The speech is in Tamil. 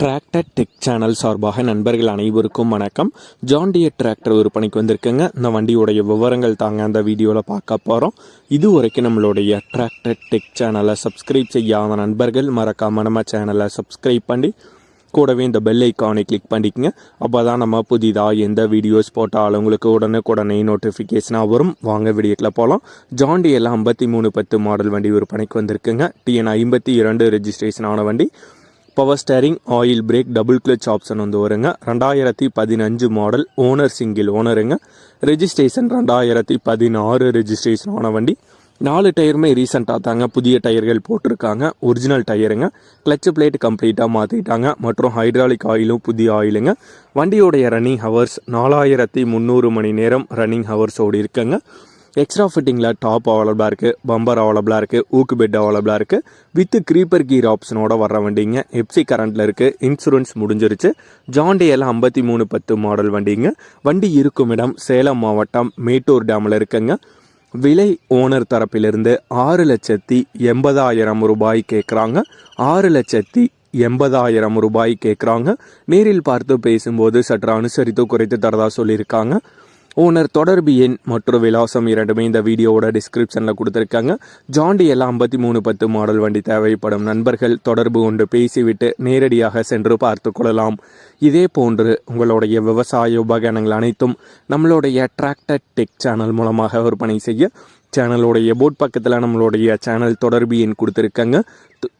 டிராக்டர் டெக் சேனல் சார்பாக நண்பர்கள் அனைவருக்கும் வணக்கம். ஜான்டியர் டிராக்டர் விற்பனைக்கு வந்திருக்குங்க. இந்த வண்டியோடைய விவரங்கள் தாங்க அந்த வீடியோவில் பார்க்க போகிறோம் இது வரைக்கும் நம்மளுடைய டிராக்டர் டெக் சேனலை சப்ஸ்கிரைப் செய்யாத நண்பர்கள் மறக்காம நம்ம சேனலை சப்ஸ்கிரைப் பண்ணி கூடவே இந்த பெல் ஐக்கானை கிளிக் பண்ணிக்கங்க. அப்போ தான் நம்ம புதிதாக எந்த வீடியோஸ் போட்டாலும் உங்களுக்கு உடனுக்குடனே நோட்டிஃபிகேஷனாக வரும். வாங்க வீடியோக்கில் போகலாம் ஜாண்டியெல்லாம் ஐம்பத்தி மூணு பத்து மாடல் வண்டி விற்பனைக்கு வந்திருக்குங்க. டிஎன் ஐம்பத்தி இரண்டு ரெஜிஸ்ட்ரேஷன் ஆன வண்டி. Power steering oil brake double clutch option வந்து வருங்க. ரெண்டாயிரத்தி பதினஞ்சு மாடல் ஓனர் சிங்கிள் ஓனருங்க ரெஜிஸ்ட்ரேஷன் ரெண்டாயிரத்தி பதினாறு ரெஜிஸ்ட்ரேஷன் ஆன வண்டி. நாலு டயருமே ரீசெண்டாக தாங்க புதிய டயர்கள் போட்டிருக்காங்க. ஒரிஜினல் டயருங்க கிளச் பிளேட் கம்ப்ளீட்டாக மாற்றிட்டாங்க மற்றும் ஹைட்ராலிக் ஆயிலும் புதிய ஆயிலுங்க வண்டியோடைய ரன்னிங் ஹவர்ஸ் நாலாயிரத்தி முந்நூறு மணி நேரம் ரன்னிங் ஹவர்ஸோடு இருக்குங்க. எக்ஸ்ட்ரா ஃபிட்டிங்கில் டாப் அவைலபிளாக இருக்குது பம்பர் அவைலபிளாக இருக்குது ஊக்கு பெட் அவைலபிளாக இருக்குது வித் க்ரீப்பர் கீர் ஆப்ஷனோட வர வண்டிங்க எப்சி கரண்ட்டில் இருக்குது இன்சூரன்ஸ் முடிஞ்சிருச்சு. ஜாண்டியில் ஐம்பத்தி மூணு பத்து மாடல் வண்டிங்க. வண்டி இருக்கும் இடம் சேலம் மாவட்டம் மேட்டூர் டேமில் இருக்குங்க. விலை ஓனர் தரப்பிலிருந்து ஆறு லட்சத்தி எண்பதாயிரம் ரூபாய் கேட்குறாங்க ஆறு லட்சத்தி எண்பதாயிரம் ரூபாய் கேட்குறாங்க நேரில் பார்த்து பேசும்போது சற்று அனுசரித்து குறைத்து தரதா சொல்லியிருக்காங்க. ஓனர் தொடர்பு எண் மற்றும் விலாசம் இரண்டுமே இந்த வீடியோவோட டிஸ்கிரிப்ஷனில் கொடுத்துருக்காங்க. ஜாண்டி எல்லாம் ஐம்பத்தி மூணு பத்து மாடல் வண்டி தேவைப்படும் நண்பர்கள் தொடர்பு கொண்டு பேசிவிட்டு நேரடியாக சென்று பார்த்து கொள்ளலாம். இதே போன்று உங்களுடைய விவசாய உபகரணங்கள் அனைத்தும் நம்மளுடைய டிராக்டர் டெக் சேனல் மூலமாக விற்பனை செய்ய சேனலுடைய போட் பக்கத்தில் நம்மளுடைய சேனல் தொடர்பு எண் கொடுத்துருக்காங்க. து-